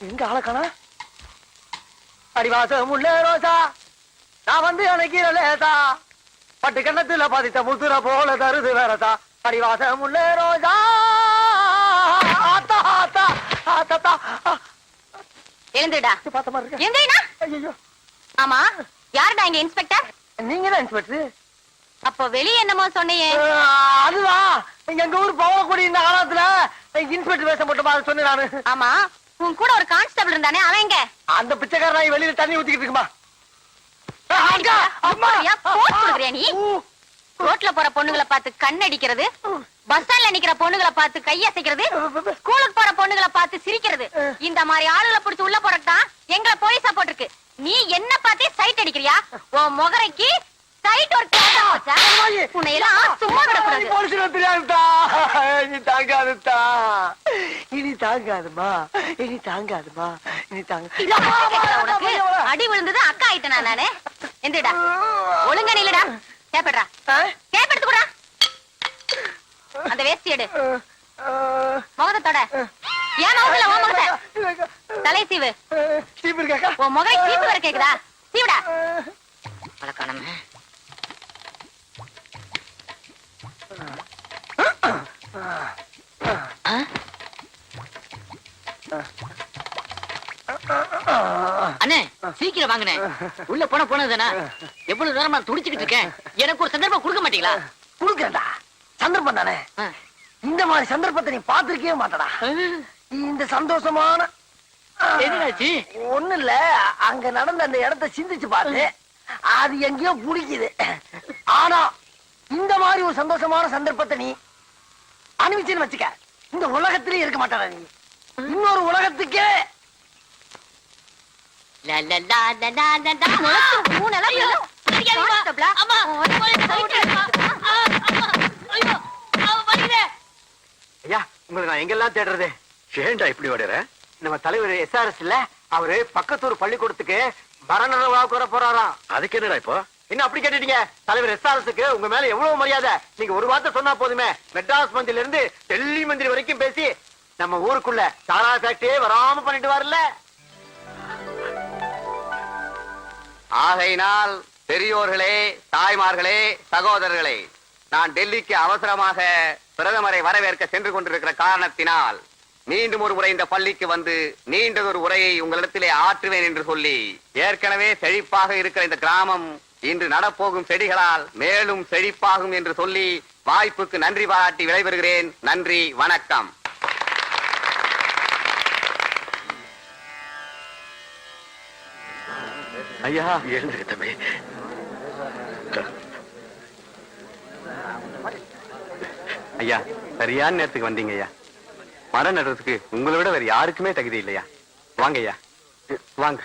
எங்க ஆளக்கானா அடிவாசம் உள்ள ரோசா நான் வந்து அணைக்கிற லேசா. பட்டு கண்ணத்துல பதித்த முத்துற போல தருது வேறதா? அடிவாசம் உள்ள ரோசா. ஆத்தா ஆத்தா ஆத்தா. எழுந்துடா பார்த்த மாதிரி இருக்கு? ஐயோ ஆமா யாருடா இங்க இன்ஸ்பெக்டர்? நீங்க தான் இன்ஸ்பெக்டர். அப்போ வெளிய என்னமோ சொன்னியே அதுதான். எங்க ஊர் பவளக்குடி இந்த காலத்துல இன்ஸ்பெக்டர் வேஷம் போட்டு சொன்னேன் நானு. ஆமா. உன் கூட ஒரு கான்ஸ்டபிள் இருந்தானே அவன் எங்க? அந்த பிச்சைக்காரன் வெளியில தண்ணி ஊத்திக்கிட்டு இருக்குமா? ரோட்ல போற பொண்ணுங்களை பார்த்து கண் அடிக்கிறது பஸ் ஸ்டாண்ட்ல நிக்கிற பொண்ணுங்களை பார்த்து கையசைக்கிறது ஸ்கூலுக்கு போற பொண்ணுங்களை பார்த்து சிரிக்கிறது. இந்த மாதிரி ஆளுகளை புடிச்சு உள்ள போறதுதான் எங்களை போலீஸா போட்டிருக்கு. நீ என்ன பார்த்தே சைட் அடிக்கிறியா? உன் முகரைக்கு சைட் ஒரு கேட்டா அம்மாயி. உன்னை எல்லாம் சும்மா விடக்கூடாது. போலீஸ்ல தெரியாதுதா இனி தாங்காதுதா இனி தாங்காதுமா. இனி தாங்காதுமா. இனி தாங்க அடி விழுந்தது அக்கா ஆயிட்டேனா நானு? எந்திரடா. ஒழுங்கா நில்லுடா. கேப்படுறா. கேப்படுத்து கூட அந்த வேஷ்டி எடு. முகத்தோட ஏன் முகத்துல உன் முகத்தை? தலை சீவு. சீப்பு இருக்காக்கா உன் முகை சீப்பு வர கேக்குதா? சீவுடா. வழக்கானமே அண்ணே சீக்கிரம் வாங்கண்ணே. உள்ள போன போனதுதானா? எவ்வளவு நேரமா துடிச்சுக்கிட்டு இருக்கேன். எனக்கு ஒரு சந்தர்ப்பம் கொடுக்க மாட்டீங்களா? குடுக்கறதா சந்தர்ப்பம் தானே. இந்த மாதிரி சந்தர்ப்பத்தை நீ பாத்திருக்கவே மாட்டடா. இந்த சந்தோஷமான ஒண்ணு இல்ல அங்க நடந்த அந்த இடத்தை சிந்திச்சு பார்த்து அது எங்கேயோ புடிக்குது ஆனா இந்த மாதிரி ஒரு சந்தோஷமான சந்தர்ப்பத்தை நீ அனுபவிச்சுன்னு வச்சுக்க. இந்த உலகத்திலே இருக்க மாட்டாடா நீ. இன்னொரு உலகத்துக்கே. ஐயோ, உங்களை நான் எங்கெல்லாம் தேடுறது? ஏன்டா இப்படி ஓடுற? நம்ம தலைவர் எஸ்ஆர்எஸ் இல்ல அவரு பக்கத்தூர் பள்ளிக்கூடத்துக்கு மரண விழாவுக்கு வர போறாராம். அதுக்கு என்னடா இப்போ? என்ன அப்படி கேட்டுட்டீங்க? தலைவர் எஸ்ஆர்எஸ்க்கு உங்க மேல எவ்வளவு மரியாதை? நீங்க ஒரு வார்த்தை சொன்னா போதுமே. மெட்ராஸ் மந்திரில இருந்து டெல்லி மந்திரி வரைக்கும் பேசி நம்ம ஊருக்குள்ள சாரா ஃபேக்டரியே வராம பண்ணிட்டு வரல ஆகையினால் பெரியோர்களே தாய்மார்களே சகோதரர்களே நான் டெல்லிக்கு அவசரமாக பிரதமரை வரவேற்க சென்று கொண்டிருக்கிற காரணத்தினால் மீண்டும் ஒரு முறை இந்த பள்ளிக்கு வந்து நீண்டதொரு உரையை உங்களிடத்திலே ஆற்றுவேன் என்று சொல்லி ஏற்கனவே செழிப்பாக இருக்கிற இந்த கிராமம் இன்று நடப்போகும் செடிகளால் மேலும் செழிப்பாகும் என்று சொல்லி வாய்ப்புக்கு நன்றி பாராட்டி விடைபெறுகிறேன். நன்றி வணக்கம். ஐயா எழுந்துரு தம்பி. ஐயா சரியான நேரத்துக்கு வந்தீங்க ஐயா? மரம் நடுறதுக்கு உங்களை விட வேற யாருக்குமே தகுதி இல்லையா? வாங்க ஐயா. வாங்க.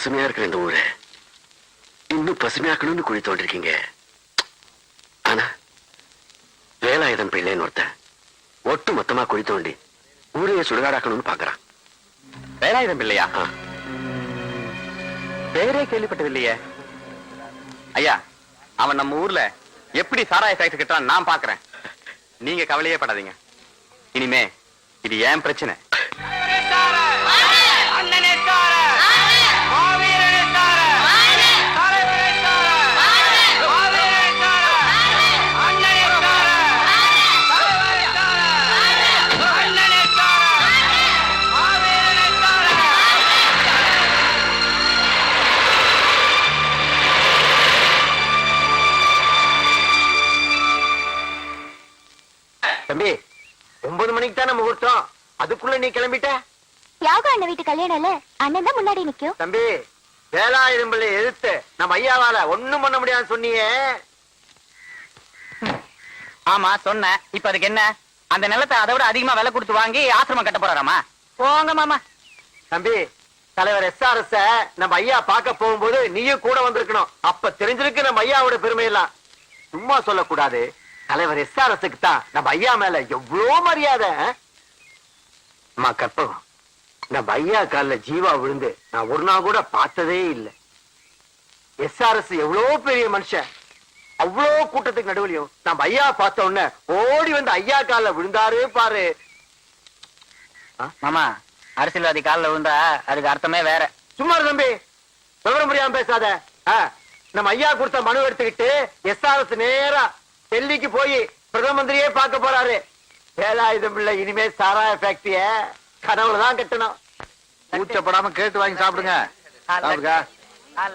பசுமையா இருக்கிற இந்த ஊரை. இன்னும் பசுமையாக்கணும்னு குழி தோண்டிருக்கீங்க. ஆனா வேலாயுதம் பிள்ளைன்னு ஒருத்தன் ஒட்டு மொத்தமா குழி தோண்டி ஊரையே சுடுகாடாக்கணும்னு பாக்குறான். வேலாயுதம் ஆ, பேரே கேள்விப்பட்டது இல்லையே ஐயா அவன் நம்ம ஊர்ல எப்படி சாராய ஃபேக்டரி கட்டுறான் நான் பாக்குறேன். நீங்க கவலையே படாதீங்க. இனிமே இது ஏன் பிரச்சனை? தம்பி ஒன்பது மணிக்கு தானே முகூர்த்தம் அதுக்குள்ள நீ கிளம்பிட்ட? யாகா அண்ணன் வீட்டு கல்யாணம் இல்ல அண்ணன் தான் முன்னாடி நிக்கும். தம்பி வேலாயுதம் பிள்ளை எதிர்த்து நம்ம ஐயாவால ஒண்ணும் பண்ண முடியாதுன்னு சொன்னியே. ஆமா சொன்னேன். இப்ப அதுக்கு என்ன? அந்த நிலத்தை அதை விட அதிகமா விலை கொடுத்து வாங்கி ஆசிரமம் கட்ட போறாராமா? போங்க மாமா. தம்பி தலைவர் எஸ்ஆர்எஸ் நம்ம ஐயா பார்க்க போகும்போது நீயும் கூட வந்திருக்கணும். அப்ப தெரிஞ்சிருக்கு நம்ம ஐயாவோட பெருமை எல்லாம் சும்மா சொல்லக்கூடாது. தலைவர் எஸ்ஆர்எஸ்க்கு தான். நம்ம ஐயா மேல எவ்வளவு மரியாதை? அம்மா கற்பகம். நம்ம ஐயா கால்ல ஜீவா விழுந்து நான் ஒரு நாள் கூட பார்த்ததே இல்லை. எஸ்ஆர்எஸ் எவ்வளவு பெரிய மனுஷன். அவ்வளவு கூட்டத்துக்கு நடுவுலயும் நம்ம ஐயா பார்த்த உடனே ஓடி வந்து ஐயா கால்ல விழுந்தாரு பாரு. மாமா அரசியல்வாதி காலில் விழுந்தா அதுக்கு அர்த்தமே வேற. சும்மா தம்பி. விவரம் புரியாம பேசாத. நம்ம ஐயா கொடுத்த மனு எடுத்துக்கிட்டு எஸ்ஆர்எஸ் நேரா டெல்லிக்கு போய் பிரதம மந்திரியே பார்க்க போறாரு. வேலாயுதம் பிள்ளை இனிமே சாராய ஃபேக்டரிய கனவுல தான் கட்டணும். கூச்சப்படாம கேட்டு வாங்கி சாப்பிடுங்க. சாப்பிடுங்க.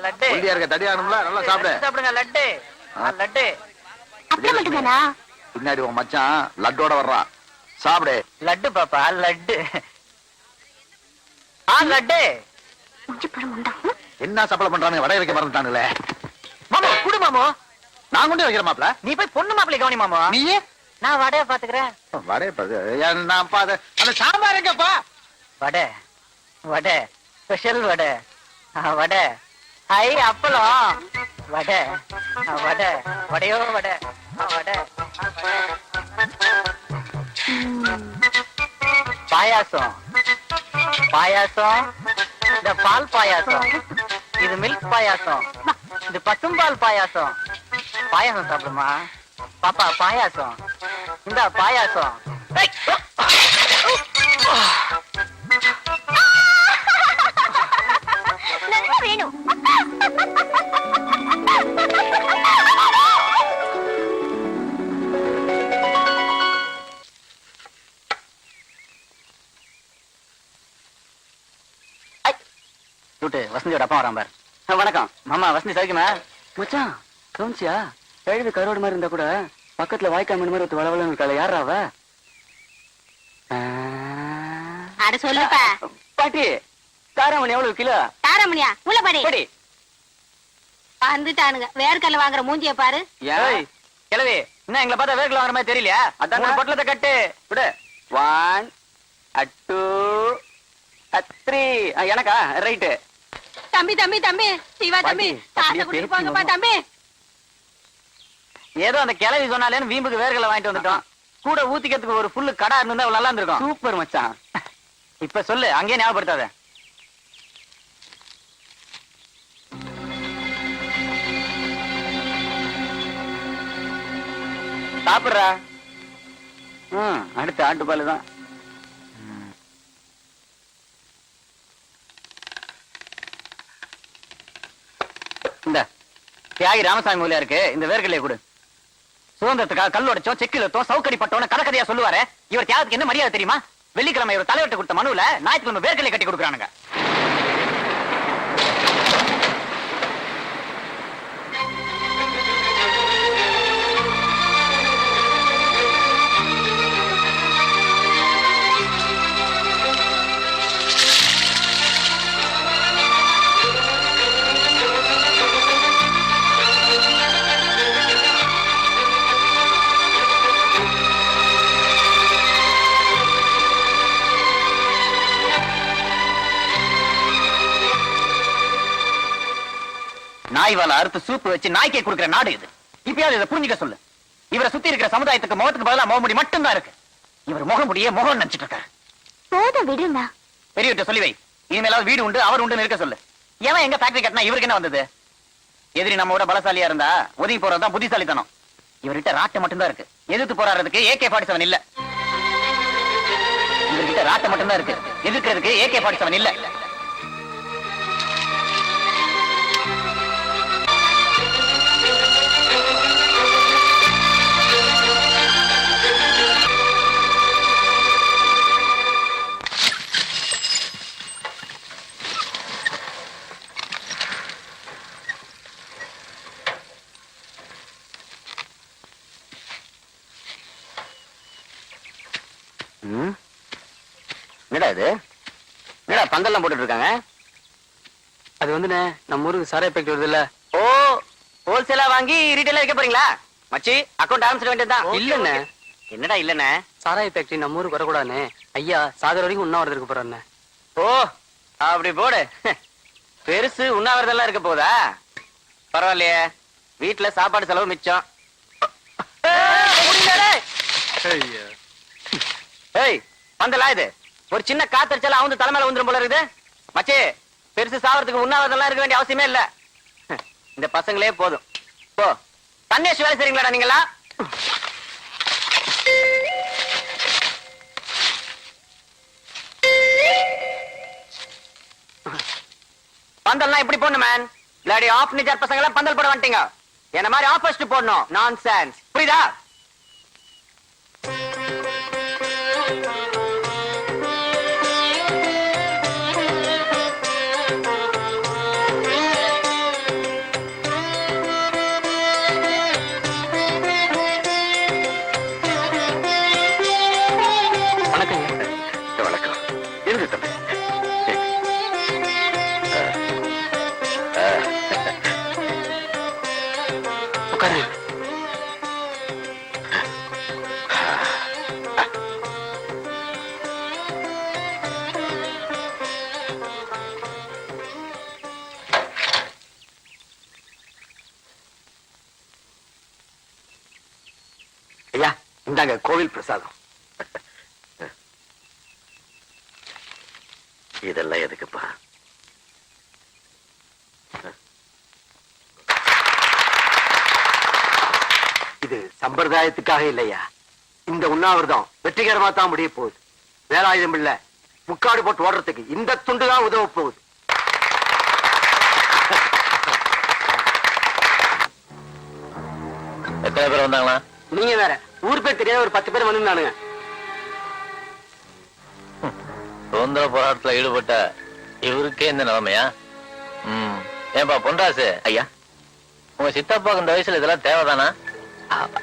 லட்டு. ஒல்லியா இருக்க தடியானும்ல நல்லா சாப்பிடு. சாப்பிடுங்க லட்டு. ஆ, லட்டு. அப்படி மட்டும்தானா? பின்னாடி உன் மச்சான் லட்டோட வர்றான் சாப்பிடு. லட்டு பாப்பா லட்டு. ஆ லட்டு. என்ன சப்பளை பண்றானுங்க? வடைய வைக்க மறந்துட்டானுங்களே. மாமா குடு மாமா. நான் கொண்டு வைக்கிறேன் மாப்ள நீ போய் பொண்ணு மாப்பிள்ளை கவனி மாமா நீ நான் வடைய பாத்துக்கிறேன். வடைய. ஏன் நான் பாத அந்த சாம்பார் எங்கப்பா வடை வடை ஸ்பெஷல் வடை. வடை. ஐ அப்பளம். வடை. வடை. வடையோ வடை. வடை. பாயாசம். பாயாசம். இந்த பால் பாயாசம். இது மில்க் பாயாசம். இது பசும்பால் பாயாசம். பாயாசம் சாப்பிடுமா? பாப்பா பாயாசம். இந்த பாயாசம். வேணும். வசந்தியோட அப்பா வரான் பார். வணக்கம். மாமா வசந்தி சரிக்குமா? மச்சான் கவுன்சியா கழுவி கரோடு மாதிரி இருந்தா கூட பக்கத்துல வாய்க்கா மீன் மாதிரி ஒருத்தர் வளவளன்னு இருக்காள யாரா அவ? ஆ. அட சொல்லுப்பா. பாட்டி காராமணி எவ்வளவு கிலோ? தாரமணியா? உள்ள பாடி. படி. வந்துட்டானுங்க. வேர்க்கல்ல வாங்குற மூஞ்சிய பாரு. ஏய் கிழவி என்ன எங்களை பார்த்தா வேர்க்கல வாங்குற மாதிரி தெரியலையா? அதான் பொட்டலத்தை கட்டு. விடு. ஒன் டூ த்ரீ எனக்கா? ரைட்டு தம்பி தம்பி தம்பி. சிவா தம்பி. காசை கொடுத்து போங்கப்பா. தம்பி. ஏதோ அந்த கிளவி சொன்னாலேன்னு வீம்புக்கு வேர்களை வாங்கிட்டு வந்துட்டோம். கூட ஊத்திக்கிறதுக்கு ஒரு ஃபுல்லு கடா இருந்தா நல்லா இருந்திருக்கும். சூப்பர் மச்சான். இப்ப சொல்லு அங்கேயே ஞாபகப்படுத்தாத. சாப்பிடுறா? அடுத்த ஆட்டுப்பால் தான். இந்த தியாகி ராமசாமி மூலியா இருக்கு. இந்த வேர்க்கலையை கொடு. சுதந்திரத்துக்காக கல் செக்கிலத்தோம் சவுக்கடி பட்டோன்னு கதை சொல்லுவாரு. இவர் தியாகத்துக்கு என்ன மரியாதை தெரியுமா? வெள்ளிக்கிழமை இவர் தலைவர்கிட்ட கொடுத்த மனுவில் ஞாயிற்றுக்கிழமை வேர்க்கலை கட்டி கொடுக்குறானுங்க. நாய் வாழை அறுத்து சூப்பு வச்சு நாய்க்கே கொடுக்குற நாடு இது. இப்பயாவது இதை புரிஞ்சுக்க சொல்லு. இவரை சுத்தி இருக்கிற சமுதாயத்துக்கு முகத்துக்கு பதிலா முகமுடி மட்டும்தான் இருக்கு. இவர் முகமுடியே முகம் நினைச்சிட்டு இருக்காரு. போதும் விடுண்ணா பெரியவர்கிட்ட சொல்லி வை. இனிமேலாவது வீடு உண்டு அவர் உண்டு இருக்க சொல்லு. ஏன் எங்க ஃபேக்டரி கட்டினா இவருக்கு என்ன வந்தது? எதிரி நம்ம விட பலசாலியா இருந்தா ஒதுங்கி போறதுதான் புத்திசாலித்தனம். இவர்கிட்ட ராட்டை மட்டும்தான் இருக்கு. எதிர்த்து போராடுறதுக்கு ஏகே ஃபார்ட்டி செவன் இல்ல. இவர்கிட்ட ராட்டை மட்டும்தான் இருக்கு. எதிர்க்கிறதுக்கு ஏகே ஃபார்ட்டி செவன் இல்ல. என்னடா இது? என்னடா பந்தல்லாம் போட்டுட்டு இருக்காங்க அது வந்துண்ணே நம்ம ஊருக்கு சாரை எஃபெக்ட் வருது இல்ல ஓ ஹோல்சேலா வாங்கி ரீட்டைலா விற்க போறீங்களா? மச்சி அக்கௌண்ட் ஆரம்பிச்சிட வேண்டியதுதான். இல்லண்ணே. என்னடா இல்லண்ணே? சாராய ஃபேக்டரி நம்ம ஊருக்கு வரக்கூடாதுண்ணே. ஐயா சாகர வரைக்கும் உண்ணாவிரதம் இருக்க போறாருண்ணே. ஓ அப்படி போடு. பெருசு உண்ணாவிரதெல்லாம் இருக்க போதா பரவாயில்லையே. வீட்டுல சாப்பாடு செலவு மிச்சம். ஏய் வந்தலா இது. ஒரு சின்ன காத்தடிச்சால அவந்து தலைமையில வந்துரும் போல இருக்குது. மச்சே பெருசு சாவறதுக்கு உண்ணாவிரதெல்லாம் இருக்க வேண்டிய அவசியமே இல்ல. இந்த பசங்களே போதும். போ. தன்னேஷ் வேலை செய்றீங்களாடா நீங்களா பந்தல்லாம் இப்படி போடணும் மேன் இல்லாடி ஆஃப் நிஜர் பசங்க எல்லாம் பந்தல் போட வந்துட்டீங்க. என்ன மாதிரி ஆப்போசிட் போடணும்? நான் புரியுதா? இந்தாங்க கோவில் பிரசாதம். இதெல்லாம் எதுக்குப்பா? இது சம்பிரதாயத்துக்காக இல்லையா? இந்த உண்ணாவிரதம் வெற்றிகரமா தான் முடிய போகுது. வேலாயுதம் இல்ல. முக்காடு போட்டு ஓடுறதுக்கு இந்த துண்டு தான் உதவ போகுது. எத்தனை பேர் வந்தாங்களா நீங்க வேற. ஊர் பேர் தெரியாத ஒரு பத்து பேர் வந்திருந்தானுங்க. சுதந்திர போராட்டத்துல ஈடுபட்ட இவருக்கே இந்த நிலைமையா? ம். ஏன்பா பொன்ராசு? ஐயா. உங்க சித்தப்பாக்கு இந்த வயசுல இதெல்லாம் தேவைதானா?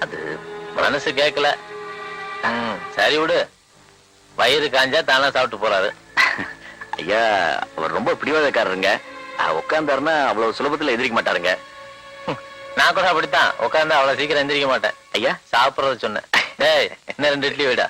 அது மனசு கேட்கல ம் சரி விடு. வயிறு காஞ்சா தானா சாப்பிட்டு போறாரு. ஐயா அவர் ரொம்ப பிடிவாதக்காரருங்க. அஹ், உட்கார்ந்தாருன்னா அவ்வளவு சுலபத்துல எதிரிக்க மாட்டாருங்க. நான் கூட அப்படித்தான். உட்காந்து அவ்வளவு சீக்கிரம் எந்திரிக்க மாட்டேன். ஐயா சாப்பிடுறது சொன்னேன். ஏய் என்ன ரெண்டு இட்லி விடா.